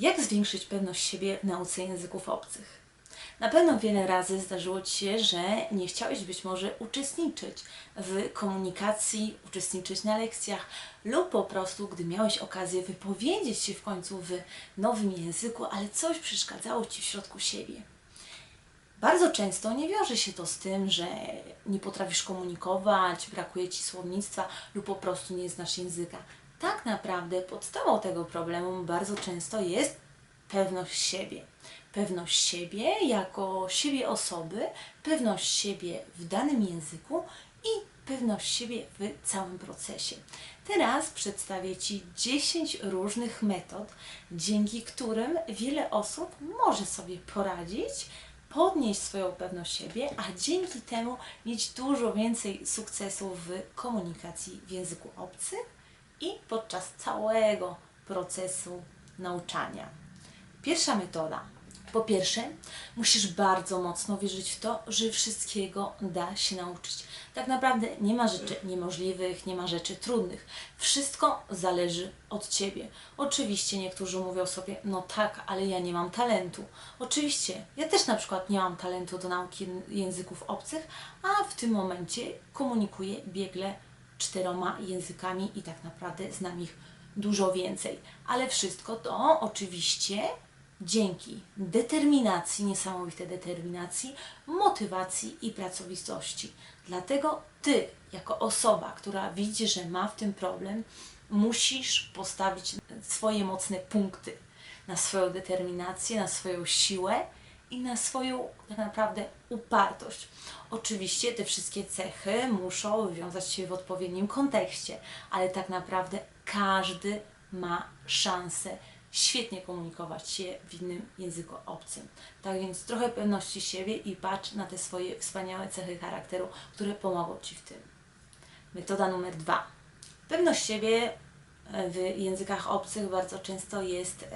Jak zwiększyć pewność siebie w nauce języków obcych? Na pewno wiele razy zdarzyło Ci się, że nie chciałeś być może uczestniczyć w komunikacji, uczestniczyć na lekcjach lub po prostu, gdy miałeś okazję wypowiedzieć się w końcu w nowym języku, ale coś przeszkadzało Ci w środku siebie. Bardzo często nie wiąże się to z tym, że nie potrafisz komunikować, brakuje ci słownictwa lub po prostu nie znasz języka. Tak naprawdę podstawą tego problemu bardzo często jest pewność siebie. Pewność siebie jako siebie osoby, pewność siebie w danym języku i pewność siebie w całym procesie. Teraz przedstawię Ci 10 różnych metod, dzięki którym wiele osób może sobie poradzić podnieść swoją pewność siebie, a dzięki temu mieć dużo więcej sukcesów w komunikacji w języku obcym i podczas całego procesu nauczania. Pierwsza metoda. Po pierwsze, musisz bardzo mocno wierzyć w to, że wszystkiego da się nauczyć. Tak naprawdę nie ma rzeczy niemożliwych, nie ma rzeczy trudnych. Wszystko zależy od Ciebie. Oczywiście niektórzy mówią sobie, no tak, ale ja nie mam talentu. Oczywiście, ja też na przykład nie mam talentu do nauki języków obcych, a w tym momencie komunikuję biegle czteroma językami i tak naprawdę znam ich dużo więcej. Ale wszystko to oczywiście dzięki determinacji, niesamowitej determinacji, motywacji i pracowitości. Dlatego Ty, jako osoba, która widzi, że ma w tym problem, musisz postawić swoje mocne punkty na swoją determinację, na swoją siłę i na swoją tak naprawdę upartość. Oczywiście te wszystkie cechy muszą wywiązać się w odpowiednim kontekście, ale tak naprawdę każdy ma szansę świetnie komunikować się w innym języku obcym. Tak więc trochę pewności siebie i patrz na te swoje wspaniałe cechy charakteru, które pomogą Ci w tym. Metoda numer dwa. Pewność siebie w językach obcych bardzo często jest e,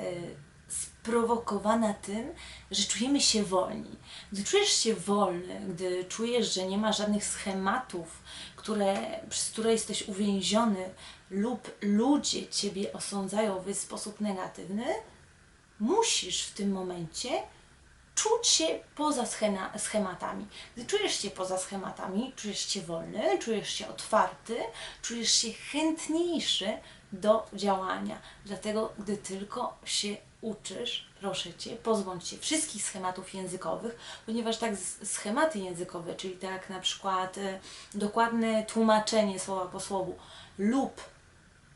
sprowokowana tym, że czujemy się wolni. Gdy czujesz się wolny, gdy czujesz, że nie ma żadnych schematów, które, przez które jesteś uwięziony lub ludzie Ciebie osądzają w sposób negatywny, musisz w tym momencie czuć się poza schematami. Gdy czujesz się poza schematami, czujesz się wolny, czujesz się otwarty, czujesz się chętniejszy do działania. Dlatego, gdy tylko się uczysz, proszę Cię, pozbądź się wszystkich schematów językowych, ponieważ tak schematy językowe, czyli tak na przykład e, dokładne tłumaczenie słowa po słowu lub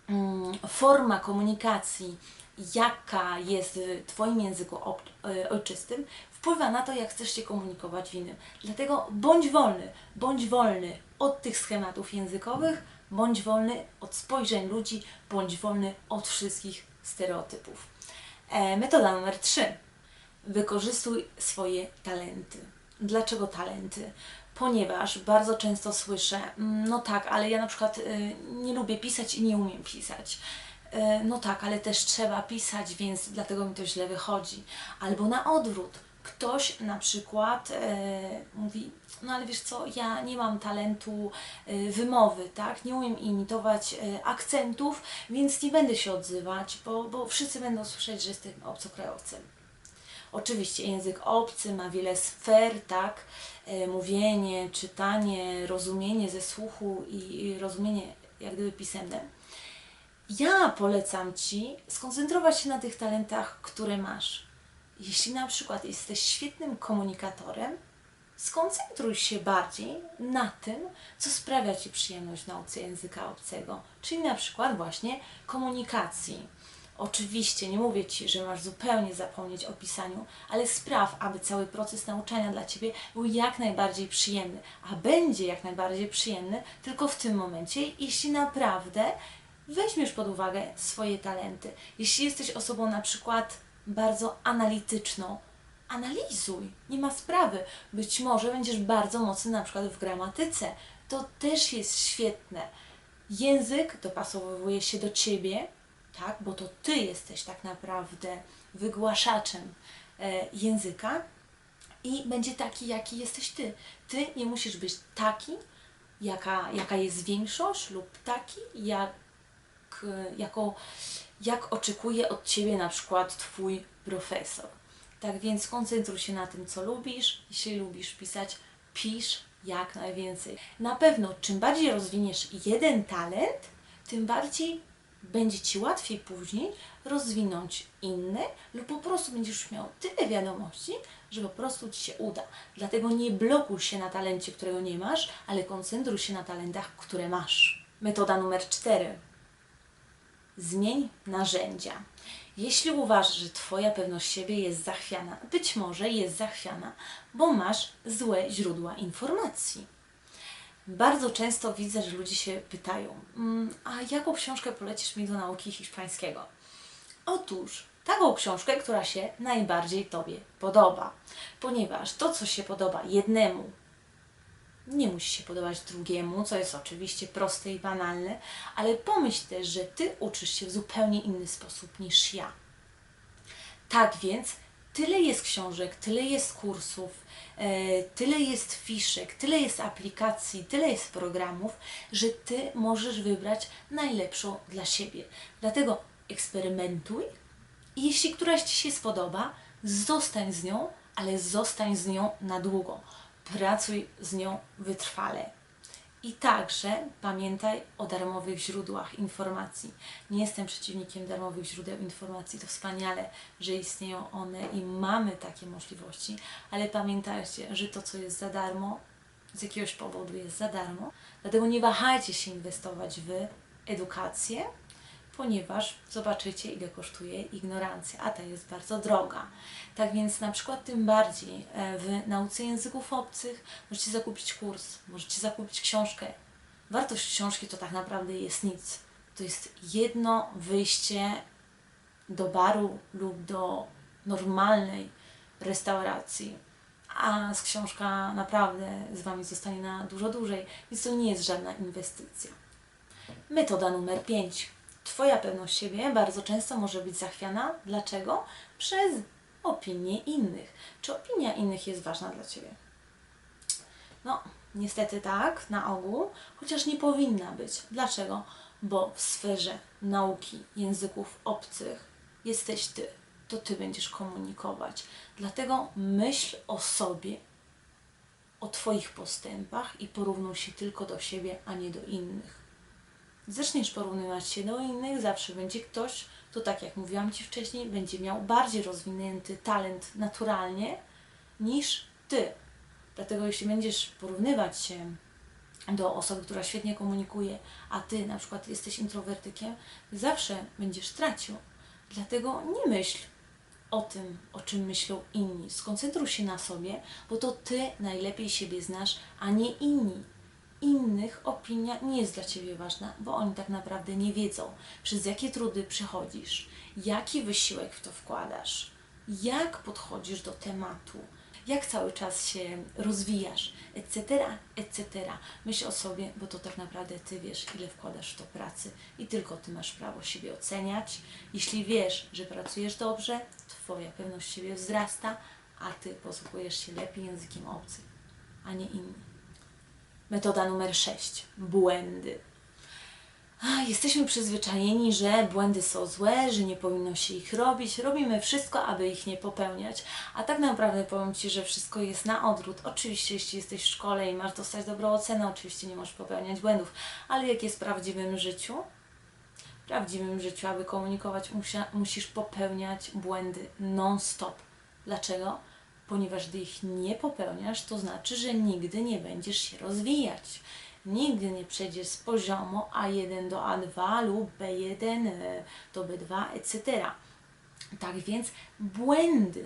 mm, forma komunikacji, jaka jest w Twoim języku e, ojczystym, wpływa na to, jak chcesz się komunikować w innym. Dlatego bądź wolny, bądź wolny od tych schematów językowych, bądź wolny od spojrzeń ludzi, bądź wolny od wszystkich stereotypów. E, metoda numer 3. Wykorzystuj swoje talenty. Dlaczego talenty? Ponieważ bardzo często słyszę, mm, no tak, ale ja na przykład y, nie lubię pisać i nie umiem pisać. Y, no tak, ale też trzeba pisać, więc dlatego mi to źle wychodzi. Albo na odwrót ktoś na przykład e, mówi, no ale wiesz co, ja nie mam talentu e, wymowy, tak, nie umiem imitować e, akcentów, więc nie będę się odzywać, bo, bo wszyscy będą słyszeć, że jestem obcokrajowcem. Oczywiście język obcy ma wiele sfer, tak, e, mówienie, czytanie, rozumienie ze słuchu i, i rozumienie jak gdyby pisemne. Ja polecam Ci skoncentrować się na tych talentach, które masz jeśli na przykład jesteś świetnym komunikatorem, skoncentruj się bardziej na tym, co sprawia Ci przyjemność w nauce języka obcego, czyli na przykład właśnie komunikacji. Oczywiście nie mówię Ci, że masz zupełnie zapomnieć o pisaniu, ale spraw, aby cały proces nauczania dla Ciebie był jak najbardziej przyjemny, a będzie jak najbardziej przyjemny tylko w tym momencie, jeśli naprawdę weźmiesz pod uwagę swoje talenty. Jeśli jesteś osobą na przykład bardzo analityczną. Analizuj, nie ma sprawy. Być może będziesz bardzo mocny na przykład w gramatyce. To też jest świetne. Język dopasowuje się do ciebie, tak, bo to ty jesteś tak naprawdę wygłaszaczem e, języka i będzie taki, jaki jesteś ty. Ty nie musisz być taki, jaka, jaka jest większość, lub taki, jak, jako jak oczekuje od Ciebie na przykład Twój profesor. Tak więc koncentruj się na tym, co lubisz. Jeśli lubisz pisać, pisz jak najwięcej. Na pewno, czym bardziej rozwiniesz jeden talent, tym bardziej będzie Ci łatwiej później rozwinąć inny lub po prostu będziesz miał tyle wiadomości, że po prostu Ci się uda. Dlatego nie blokuj się na talencie, którego nie masz, ale koncentruj się na talentach, które masz. Metoda numer cztery. Zmień narzędzia. Jeśli uważasz, że Twoja pewność siebie jest zachwiana, być może jest zachwiana, bo masz złe źródła informacji. Bardzo często widzę, że ludzie się pytają, "Mm, a jaką książkę polecisz mi do nauki hiszpańskiego? Otóż taką książkę, która się najbardziej Tobie podoba, ponieważ to, co się podoba jednemu, nie musi się podobać drugiemu, co jest oczywiście proste i banalne, ale pomyśl też, że Ty uczysz się w zupełnie inny sposób niż ja. Tak więc tyle jest książek, tyle jest kursów, e, tyle jest fiszek, tyle jest aplikacji, tyle jest programów, że Ty możesz wybrać najlepszą dla siebie. Dlatego eksperymentuj i jeśli któraś Ci się spodoba, zostań z nią, ale zostań z nią na długo. Pracuj z nią wytrwale. I także pamiętaj o darmowych źródłach informacji. Nie jestem przeciwnikiem darmowych źródeł informacji, to wspaniale, że istnieją one i mamy takie możliwości, ale pamiętajcie, że to, co jest za darmo, z jakiegoś powodu jest za darmo. Dlatego nie wahajcie się inwestować w edukację, ponieważ zobaczycie, ile kosztuje ignorancja, a ta jest bardzo droga. Tak więc na przykład tym bardziej e, w nauce języków obcych możecie zakupić kurs, możecie zakupić książkę. Wartość książki to tak naprawdę jest nic. To jest jedno wyjście do baru lub do normalnej restauracji, a z książka naprawdę z Wami zostanie na dużo dłużej, więc to nie jest żadna inwestycja. Metoda numer 5 Twoja pewność siebie bardzo często może być zachwiana. Dlaczego? Przez opinię innych. Czy opinia innych jest ważna dla Ciebie? No, niestety tak, na ogół, chociaż nie powinna być. Dlaczego? Bo w sferze nauki języków obcych jesteś Ty. To Ty będziesz komunikować. Dlatego myśl o sobie, o Twoich postępach i porównuj się tylko do siebie, a nie do innych zaczniesz porównywać się do innych, zawsze będzie ktoś, to tak jak mówiłam Ci wcześniej, będzie miał bardziej rozwinięty talent naturalnie niż Ty. Dlatego jeśli będziesz porównywać się do osoby, która świetnie komunikuje, a Ty na przykład jesteś introwertykiem, zawsze będziesz tracił. Dlatego nie myśl o tym, o czym myślą inni. Skoncentruj się na sobie, bo to Ty najlepiej siebie znasz, a nie inni innych opinia nie jest dla Ciebie ważna, bo oni tak naprawdę nie wiedzą, przez jakie trudy przechodzisz, jaki wysiłek w to wkładasz, jak podchodzisz do tematu, jak cały czas się rozwijasz, etc., etc. Myśl o sobie, bo to tak naprawdę Ty wiesz, ile wkładasz w to pracy i tylko Ty masz prawo siebie oceniać. Jeśli wiesz, że pracujesz dobrze, Twoja pewność siebie wzrasta, a Ty posługujesz się lepiej językiem obcym, a nie inni. Metoda numer 6. Błędy. Jesteśmy przyzwyczajeni, że błędy są złe, że nie powinno się ich robić. Robimy wszystko, aby ich nie popełniać. A tak naprawdę powiem Ci, że wszystko jest na odwrót. Oczywiście, jeśli jesteś w szkole i masz dostać dobrą ocenę, oczywiście nie możesz popełniać błędów. Ale jak jest w prawdziwym życiu? W prawdziwym życiu, aby komunikować, musisz popełniać błędy non-stop. Dlaczego? Ponieważ gdy ich nie popełniasz, to znaczy, że nigdy nie będziesz się rozwijać. Nigdy nie przejdziesz z poziomu A1 do A2 lub B1 e, do B2, etc. Tak więc błędy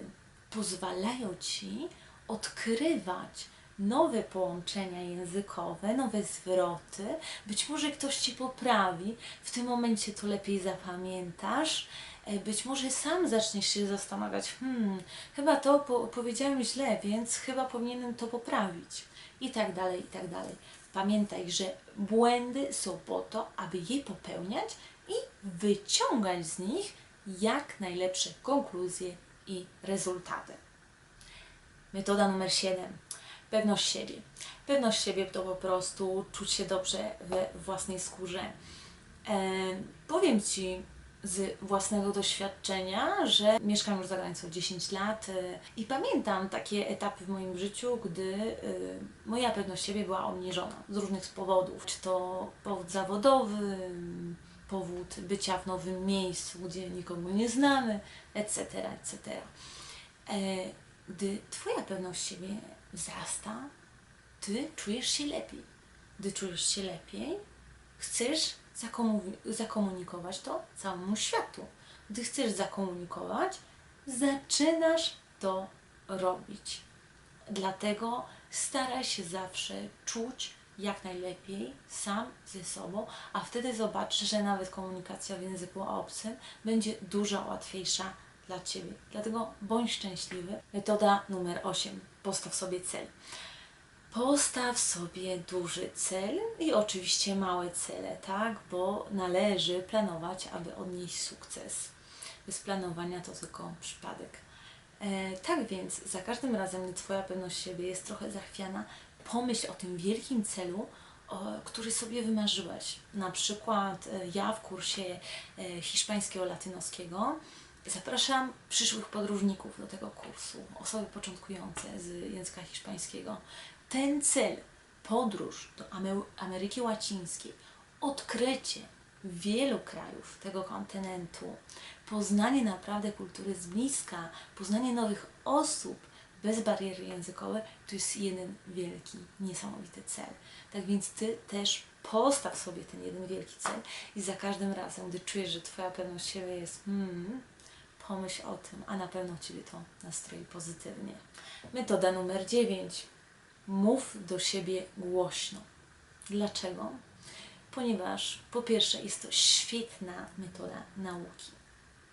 pozwalają Ci odkrywać nowe połączenia językowe, nowe zwroty. Być może ktoś Ci poprawi, w tym momencie to lepiej zapamiętasz E, być może sam zaczniesz się zastanawiać, hmm, chyba to po powiedziałem źle, więc chyba powinienem to poprawić. I tak dalej, i tak dalej. Pamiętaj, że błędy są po to, aby je popełniać i wyciągać z nich jak najlepsze konkluzje i rezultaty. Metoda numer 7. Pewność siebie. Pewność siebie to po prostu czuć się dobrze we własnej skórze. E, powiem Ci, z własnego doświadczenia, że mieszkam już za granicą 10 lat y, i pamiętam takie etapy w moim życiu, gdy y, moja pewność siebie była obniżona z różnych powodów. Czy to powód zawodowy, powód bycia w nowym miejscu, gdzie nikogo nie znamy, etc., etc. E, Gdy Twoja pewność siebie wzrasta, Ty czujesz się lepiej. Gdy czujesz się lepiej, chcesz zakomu- zakomunikować to całemu światu. Gdy chcesz zakomunikować, zaczynasz to robić. Dlatego staraj się zawsze czuć jak najlepiej sam ze sobą, a wtedy zobaczysz, że nawet komunikacja w języku obcym będzie dużo łatwiejsza dla Ciebie. Dlatego bądź szczęśliwy. Metoda numer 8. Postaw sobie cel. Postaw sobie duży cel i oczywiście małe cele, tak? Bo należy planować, aby odnieść sukces. Bez planowania to tylko przypadek. E, tak więc za każdym razem, gdy Twoja pewność siebie jest trochę zachwiana, pomyśl o tym wielkim celu, który sobie wymarzyłeś. Na przykład e, ja w kursie e, hiszpańskiego, latynoskiego zapraszam przyszłych podróżników do tego kursu, osoby początkujące z języka hiszpańskiego. Ten cel, podróż do Ame- Ameryki Łacińskiej, odkrycie wielu krajów tego kontynentu, poznanie naprawdę kultury z bliska, poznanie nowych osób bez bariery językowej, to jest jeden wielki, niesamowity cel. Tak więc Ty też postaw sobie ten jeden wielki cel i za każdym razem, gdy czujesz, że Twoja pewność siebie jest hmm, pomyśl o tym, a na pewno Ciebie to nastroi pozytywnie. Metoda numer 9. Mów do siebie głośno. Dlaczego? Ponieważ po pierwsze jest to świetna metoda nauki.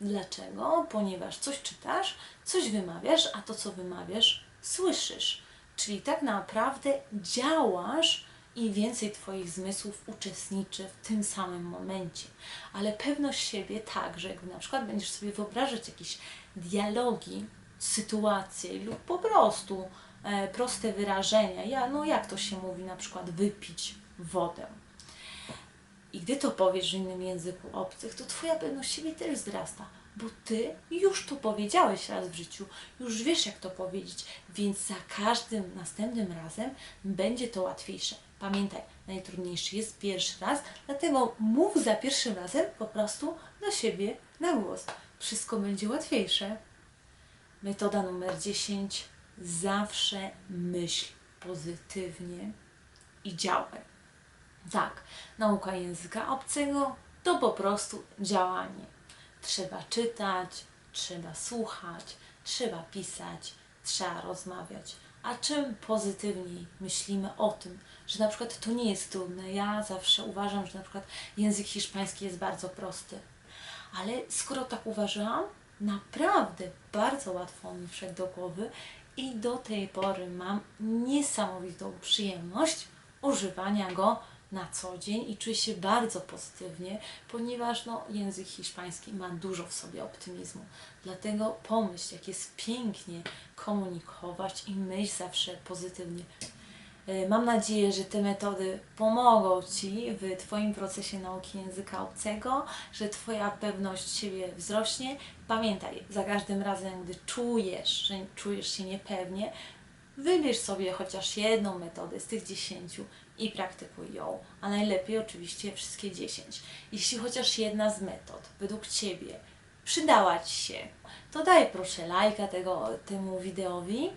Dlaczego? Ponieważ coś czytasz, coś wymawiasz, a to co wymawiasz słyszysz. Czyli tak naprawdę działasz i więcej Twoich zmysłów uczestniczy w tym samym momencie. Ale pewność siebie tak, że jakby na przykład będziesz sobie wyobrażać jakieś dialogi, sytuacje lub po prostu e, proste wyrażenia. Ja, no jak to się mówi, na przykład wypić wodę. I gdy to powiesz w innym języku obcych, to Twoja pewność siebie też wzrasta, bo Ty już to powiedziałeś raz w życiu, już wiesz jak to powiedzieć, więc za każdym następnym razem będzie to łatwiejsze. Pamiętaj, najtrudniejszy jest pierwszy raz, dlatego mów za pierwszym razem po prostu do siebie na głos. Wszystko będzie łatwiejsze. Metoda numer 10. Zawsze myśl pozytywnie i działaj. Tak, nauka języka obcego to po prostu działanie. Trzeba czytać, trzeba słuchać, trzeba pisać, trzeba rozmawiać. A czym pozytywniej myślimy o tym, że na przykład to nie jest trudne. Ja zawsze uważam, że na przykład język hiszpański jest bardzo prosty. Ale skoro tak uważałam, naprawdę bardzo łatwo mi wszedł do głowy i do tej pory mam niesamowitą przyjemność używania go na co dzień i czuję się bardzo pozytywnie, ponieważ no, język hiszpański ma dużo w sobie optymizmu. Dlatego pomyśl, jak jest pięknie komunikować i myśl zawsze pozytywnie. E, Mam nadzieję, że te metody pomogą Ci w Twoim procesie nauki języka obcego, że Twoja pewność siebie wzrośnie. Pamiętaj, za każdym razem, gdy czujesz, że czujesz się niepewnie, wybierz sobie chociaż jedną metodę z tych dziesięciu i praktykuj ją, a najlepiej oczywiście wszystkie dziesięć. Jeśli chociaż jedna z metod według Ciebie przydała Ci się, to daj proszę lajka tego, temu wideowi,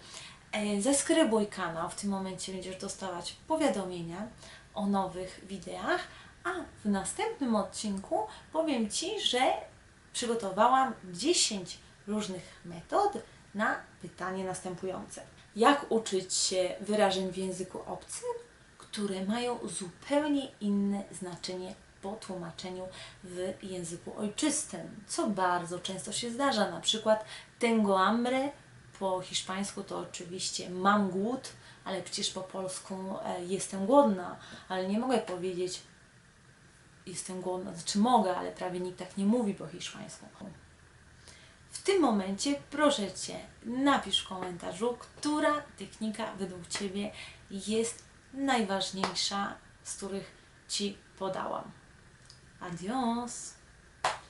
e, zaskrybuj kanał, w tym momencie będziesz dostawać powiadomienia o nowych wideach, a w następnym odcinku powiem Ci, że przygotowałam 10 różnych metod na pytanie następujące. Jak uczyć się wyrażeń w języku obcym, które mają zupełnie inne znaczenie po tłumaczeniu w języku ojczystym, co bardzo często się zdarza. Na przykład tengo hambre po hiszpańsku to oczywiście mam głód, ale przecież po polsku e, jestem głodna, ale nie mogę powiedzieć jestem głodna, znaczy mogę, ale prawie nikt tak nie mówi po hiszpańsku. W tym momencie proszę Cię, napisz w komentarzu, która technika według Ciebie jest najważniejsza, z których Ci podałam. Adios!